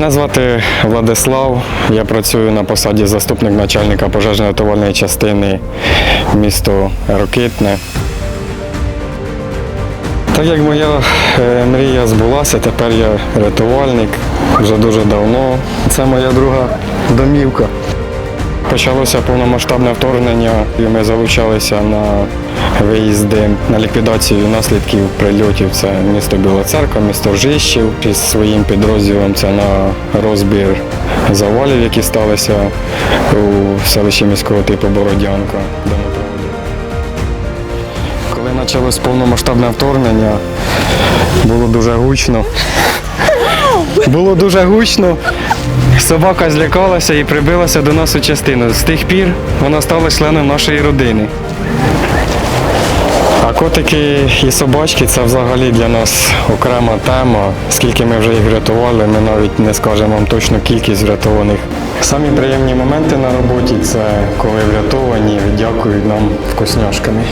Мене звати Владислав. Я працюю на посаді заступник начальника пожежно-рятувальної частини місто Рокитне. Так як моя е, мрія збулася, тепер я рятувальник вже дуже давно. Це моя друга домівка. Почалося повномасштабне вторгнення, і ми залучалися на виїзди на ліквідацію наслідків прильотів. Це місто Біла Церква, місто Ржищів. Із своїм підрозділом це на розбір завалів, які сталися у селищі міського типу Бородянка. Коли почалось повномасштабне вторгнення, було дуже гучно. Було дуже гучно. Собака злякалася і прибилася до нас у частину. З тих пір вона стала членом нашої родини. А котики і собачки це взагалі для нас окрема тема. Скільки ми вже їх врятували, ми навіть не скажемо вам точну кількість врятованих. Самі приємні моменти на роботі це коли врятовані, дякують нам вкусняшками.